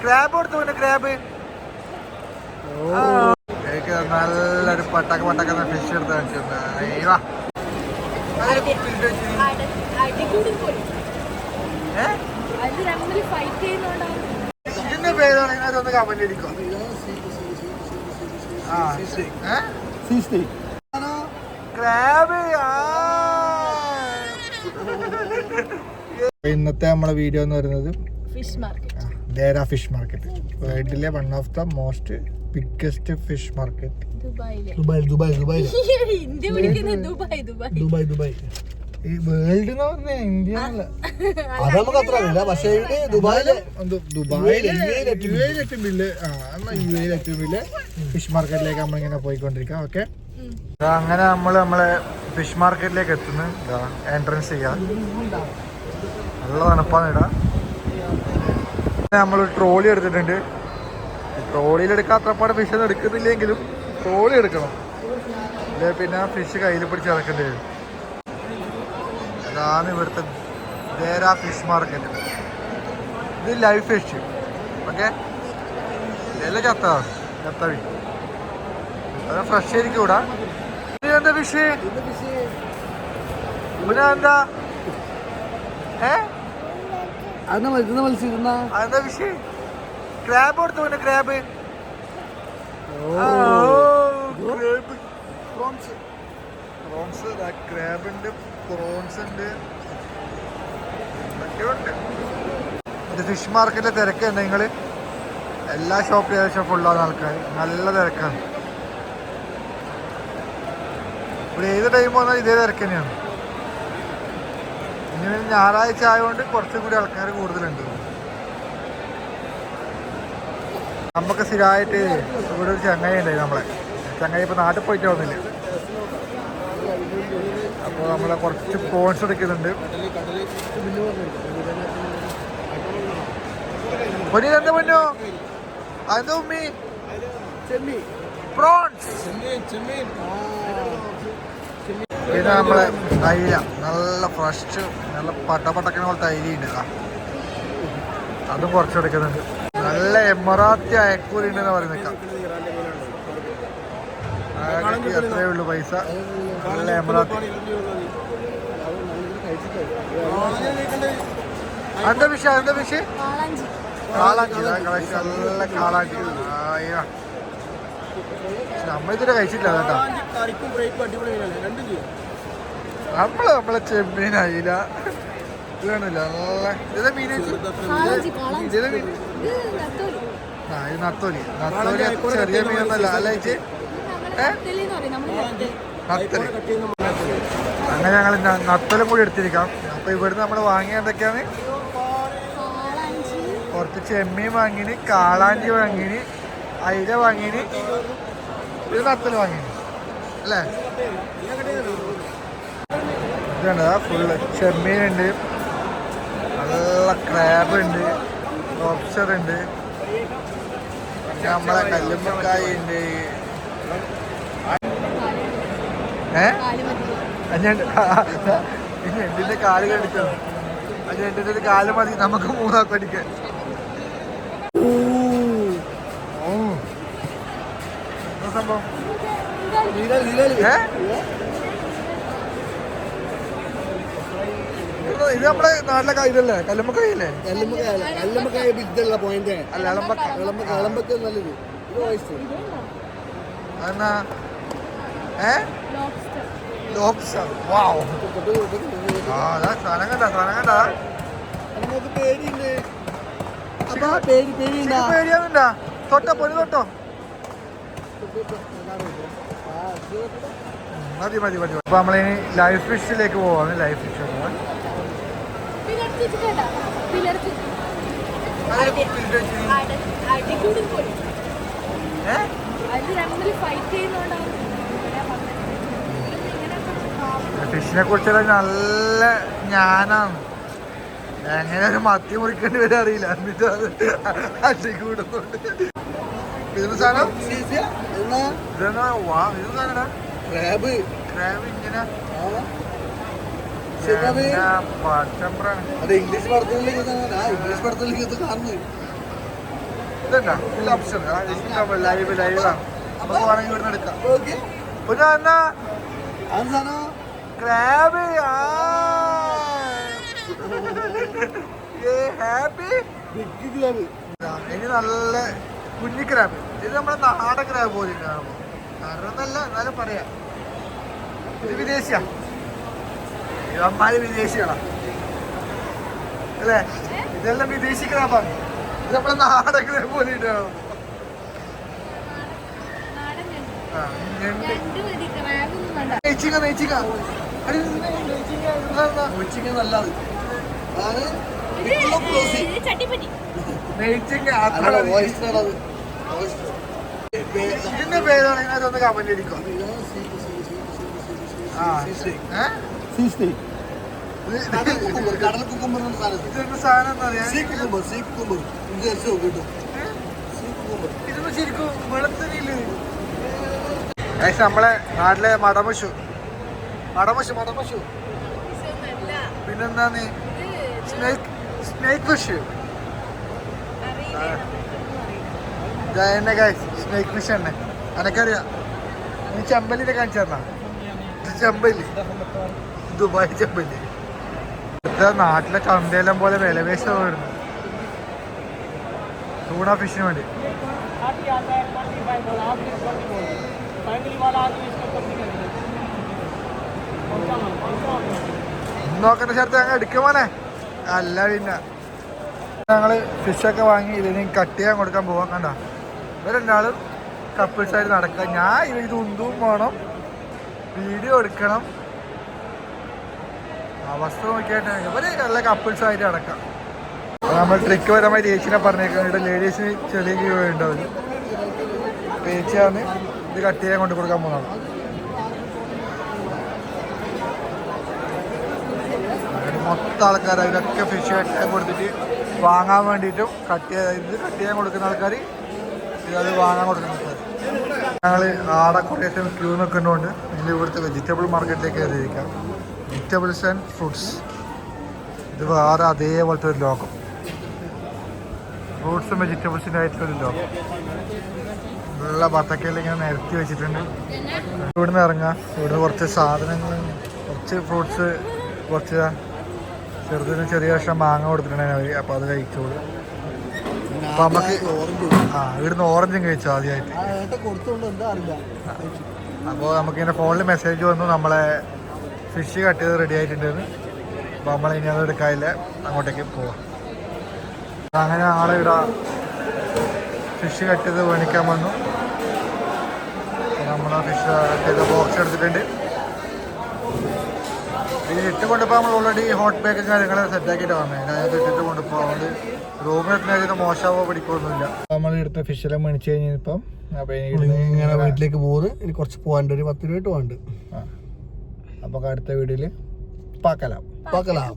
Crab കൊടുത്തു പിന്നെ crab എനിക്ക് നല്ലൊരു പട്ടക്ക പട്ടക്ക ഫിഷ് എടുത്ത് ഇതിന്റെ പേരാണ് കമന്റ് അടിക്കും ആ ഇന്നത്തെ നമ്മളെ വീഡിയോ എന്ന് പറയുന്നത് fish market Deira fish market. വേൾഡിലെ one of the most biggest fish market Dubai Dubai Dubai. Dubai Dubai. ഈ വേൾഡ് എന്ന് പറഞ്ഞാൽ ഇന്ത്യ അത് നമുക്ക് അത്ര അറിയില്ല. പക്ഷേ ഇത് ദുബായിൽ ദുബായിലെ യു എയിൽ വലിയ ആ എന്നാ യു എയിൽ ഏറ്റവും വലിയ ഫിഷ് മാർക്കറ്റിലേക്ക് നമ്മളിങ്ങനെ പോയിക്കൊണ്ടിരിക്കാം. ഓക്കെ അങ്ങനെ നമ്മൾ നമ്മളെ ഫിഷ് മാർക്കറ്റിലേക്ക് എത്തുന്നു. എൻട്രൻസ് ചെയ്യാം. നല്ല തണുപ്പാണ് ഇടാ നമ്മൾ ട്രോളി എടുത്തിട്ടുണ്ട്. ട്രോളിയിൽ എടുക്കാൻ അത്രപ്പാട് ഫിഷ് ഒന്നും എടുക്കുന്നില്ലെങ്കിലും ട്രോളി എടുക്കണം. അല്ലെ പിന്നെ ആ ഫിഷ് കയ്യിൽ പിടിച്ച് ഇറക്കേണ്ടി വരും. അതാണ് ഇവിടുത്തെ ദേര ഫിഷ് മാർക്കറ്റ് ഇത് ലൈവ് ഫിഷ് ഓക്കെ ഇതെല്ലാം ചത്താണ്. ചത്തവി. അത് ഫ്രഷ് ആയിരിക്കും ഇവിടെ. എന്താ ഫിഷ് പിന്നെ എന്താ? ഏ? അന്ന് മരുന്ന് അതെന്താ ഫിഷ് ക്രാബ് കൊടുത്തു പിന്നെ ക്രാബ് പ്രോൺസ് പ്രോൺസ് ഇത് ഫിഷ് മാർക്കറ്റിലെ തിരക്കുണ്ട് നിങ്ങൾ എല്ലാ ഷോപ്പിലും ഏകദേശം ഫുള്ളാണ് ആൾക്കാർ നല്ല തിരക്കാണ്. ഇവിടെ ഏത് ടൈം വന്നാൽ ഇതേ തിരക്ക് തന്നെയാണ്. ഇനി ഞായറാഴ്ച ആയതുകൊണ്ട് കുറച്ചും കൂടി ആൾക്കാർ കൂടുതലുണ്ട്. നമുക്ക് സ്ഥിരമായിട്ട് ഇവിടെ ഒരു ചങ്ങായി ഉണ്ടായി നമ്മളെ. ചങ്ങായി ഇപ്പൊ നാട്ടിൽ പോയിട്ട് വന്നില്ല. അപ്പോൾ നമ്മളെ കുറച്ച് പ്രോൺസ് എടുക്കുന്നുണ്ട്. പൊന്നി എന്താ പൊന്നോ? അതെന്താ ഉമ്മി? പ്രോൺസ് പിന്നെ നമ്മളെ തൈല നല്ല ഫ്രഷ് നല്ല പട്ടപ്പട്ടക്കണ പോലെ ഇതാ അതും കുറച്ചെടുക്കുന്നുണ്ട് നല്ല എമറാത്തി അയക്കൂരി ഉണ്ടെന്ന് പറയുന്നേക്കാം അയാൾക്ക് എത്രയേ ഉള്ളൂ പൈസ. നല്ല എമറാത്തി. എന്താ വിഷയം? എന്താ വിഷയം? കാളാഞ്ചി. നല്ല കാളാഞ്ചി. നമ്മളിതുവരെ കഴിച്ചിട്ടില്ല കേട്ടോ. നമ്മൾ നമ്മളെ ചെമ്മീൻ അയില നല്ല ഇതാ മീൻ ഇതാ നത്തോലി. ആ ഇത് നത്തോലി. നത്തോലി ചെറിയ മീനൊന്നല്ല അല്ല അങ്ങനെ ഞങ്ങൾ നത്തലും കൂടി എടുത്തിരിക്കാം. അപ്പൊ ഇവിടുന്ന് നമ്മൾ വാങ്ങിയ എന്തൊക്കെയാണ്? കുറച്ച് ചെമ്മീൻ വാങ്ങിന് കാളാഞ്ചി വാങ്ങിന് അയില വാങ്ങിന്. ഒരു കത്തൽ വാങ്ങിന്. അല്ലേ? ഇതാണ് ഫുള്ള് ചെമ്മീനുണ്ട്. നല്ല ക്രാബ് ഉണ്ട്. ലോബ്സ്റ്റർ ഉണ്ട്. പിന്നെ നമ്മളെ കല്ലുമ്മക്കായ ഉണ്ട്. ഏ? അഞ്ഞിന്റെ കാൽ എന്തിന്റെ ഒരു കാൽ മതി. നമുക്ക് മൂന്നാക്കും സംഭവം ഇത് നമ്മുടെ നാട്ടിലെ ഇതല്ലേ കല്ലുമ്മക്കായല്ലേ? കല്ലുമ്മക്കായ ബിദ്ദുള്ള പോയിന്റ് അല്ല അളമ്പക്ക കളമ്പക്ക് നല്ലത് ഇത് വോയിസ് അതെന്നാ? ഏ? ലോബ്സ്റ്റർ വാവ് ആ അതാ സാധനം കണ്ട സാധനം കണ്ട. പേടിയുണ്ട്. പേടി പേടിയാവുന്നുണ്ടാ തൊട്ടോ പൊടി തൊട്ടോ? മതി മതി മതി. അപ്പൊ നമ്മളിനി ലൈഫ് ഫിഷിലേക്ക് പോവാണ്. Life fish. ഫിഷിനെ കുറിച്ചുള്ള നല്ല ജ്ഞാനാണ്. എങ്ങനെ ഒരു മത്തി മുറിക്കേണ്ടി വരെ അറിയില്ല. എന്നിട്ട് അത് അടി കൂടുന്നുണ്ട് ഇതെന്ത് സാധനം? ഇതെന്നാ വാ ഇത് സാധനടാ? ക്രാബ് ക്രാബ് ഇങ്ങനെ. അത് ഇംഗ്ലീഷ് പടത്തിലേക്ക് ഇംഗ്ലീഷ് പടത്തിലേക്ക് ഇത് കാണുന്നു. ഇതുണ്ടാ ഓപ്ഷൻ ലൈവ് ലൈവാണ് നമുക്ക് വേണമെങ്കിൽ ഇവിടുന്ന് എടുക്കാം. പിന്നെ എന്നാ? ക്രാബ് ഹാപ്പി ഇനി നല്ല കുഞ്ഞി ക്രാബ് ഇത് നമ്മുടെ നാടൻ ക്രാബ് പോലെ കാണുമ്പോൾ നാടനല്ല എന്നാലും പറയാം. ഇത് വിദേശിയാ. ഇവന്മാര് വിദേശികളാ. അല്ലേ? ഇതെല്ലാം വിദേശി ക്രാബാണ് ഇത് നമ്മുടെ നാടൻ ക്രാബ് പോലെ വേണ്ട നെയ്ച്ചിക്ക നെയ്ച്ചിക്ക നെയ്ച്ചിക്ക നല്ലത്. അതാണ്. നെയ്ച്ചിക്ക അത്. ഇതിന്റെ പേരാണ് ഇതിനകത്തൊന്ന് കമന്റ് അടിക്കും നമ്മളെ നാട്ടിലെ മടമശു. മടമശു മടമശു. സ്നേക് സ്നേക്ക് സ്നേക്ക് ഫിഷ് അറിയില്ല. തന്നെ ഗൈസ് സ്നേക്ക് ഫിഷ് നീ ചെമ്പല്ലിനെ കാണിച്ചു ചെമ്പല്ലി. ദുബായ് ചെമ്പല്ലി. നാട്ടിലെ ചന്തയെല്ലാം പോലെ വിലവേശമായിരുന്നു ടൂണ ഫിഷിന് വേണ്ടി. നോക്കണ്ട ചേർത്ത് ഞങ്ങൾ എടുക്കുമോനെ അല്ല പിന്നെ. ഞങ്ങൾ ഫിഷൊക്കെ വാങ്ങി ഇതിന് കട്ട് ചെയ്യാൻ കൊടുക്കാൻ പോവാൻ കണ്ട. ഇവരെല്ലാളും കപ്പിൾസായിട്ട് നടക്കുക. ഞാൻ ഇത് ഉന്തും വേണം. വീഡിയോ എടുക്കണം. അവസ്ഥ നോക്കിയായിട്ട് ഇവർ നല്ല കപ്പിൾസായിട്ട് നടക്കാം. നമ്മൾ ട്രിക്ക് പരമായി ചേച്ചിനെ പറഞ്ഞേക്കാം. ഇവിടെ ലേഡീസിന് ചെറിയ ക്യൂ ഉണ്ടാവില്ല ചേച്ചിയാണ് ഇത് കട്ട് ചെയ്യാൻ കൊണ്ട് കൊടുക്കാൻ പോകുന്നത്. മൊത്ത ആൾക്കാർ അതിലൊക്കെ ഫിഷ് കട്ട് കൊടുത്തിട്ട് വാങ്ങാൻ വേണ്ടിയിട്ടും കട്ട് ചെയ്ത് കട്ട് ചെയ്യാൻ കൊടുക്കുന്ന ആൾക്കാർ ഇത് വാങ്ങാൻ കൊടുക്കുന്നത് ഞങ്ങൾ ആടെ കുറേ ക്യൂ നിൽക്കുന്നതുകൊണ്ട് ഇതിൽ ഇവിടുത്തെ വെജിറ്റബിൾ മാർക്കറ്റിലേക്ക് കയറിയിരിക്കാം. വെജിറ്റബിൾസ് ആൻഡ് ഫ്രൂട്ട്സ് ഇത് വേറെ അതേപോലത്തെ ഒരു ലോകം. ഫ്രൂട്ട്സും വെജിറ്റബിൾസിന്റെ ആയിട്ടുള്ള ഒരു ലോകം. നല്ല ബത്തക്കയിൽ ഇങ്ങനെ നിരത്തി വെച്ചിട്ടുണ്ട്. ഇവിടുന്ന് ഇറങ്ങാം. ഇവിടുന്ന് കുറച്ച് സാധനങ്ങൾ കുറച്ച് ഫ്രൂട്ട്സ് കുറച്ച് ചെറുതിന് ചെറിയ വർഷം മാങ്ങ കൊടുത്തിട്ടുണ്ടായിരുന്നു അവർ അപ്പോൾ അത് കഴിച്ചോളൂ. അപ്പൊ നമുക്ക് ആ ഇവിടുന്ന് ഓറഞ്ചും കഴിച്ചു ആദ്യമായിട്ട്. അപ്പൊ നമുക്ക് ഇങ്ങനെ ഫോണിൽ മെസ്സേജ് വന്നു നമ്മളെ ഫിഷ് കട്ട് ചെയ്ത് റെഡി ആയിട്ടുണ്ടെന്ന്. അപ്പോൾ നമ്മൾ ഇനി അത് എടുക്കാതില്ല അങ്ങോട്ടേക്ക് പോവാം. അങ്ങനെ ആളെ ഇവിടെ ഫിഷ് കട്ട് ചെയ്ത് വേണിക്കാൻ വന്നു. നമ്മൾ ഫിഷ് കട്ട് ചെയ്ത ബോക്സ് എടുത്തിട്ടുണ്ട്. ഈ ഇട്ട് കൊണ്ടിപ്പോൾ നമ്മൾ ഓൾറെഡി ഹോട്ട് ബാഗും കാര്യങ്ങൾ സെറ്റാക്കിയിട്ട് വന്നത് അതിനകത്ത് ഇട്ടിട്ട് കൊണ്ടിപ്പോൾ അതുകൊണ്ട് റൂമിലെത്തുന്ന മോശമാവോ പിടിക്കൊന്നുമില്ല നമ്മൾ എടുത്ത ഫിഷെല്ലാം മേടിച്ച് കഴിഞ്ഞപ്പം അപ്പോൾ ഇങ്ങനെ വീട്ടിലേക്ക് പോകുന്നത് ഇനി കുറച്ച് പോകാണ്ട് ഒരു പത്ത് രൂപ പോകാണ്ട്. അപ്പോൾ അടുത്ത വീഡിയോയിൽ പാക്കലാം പാക്കലാം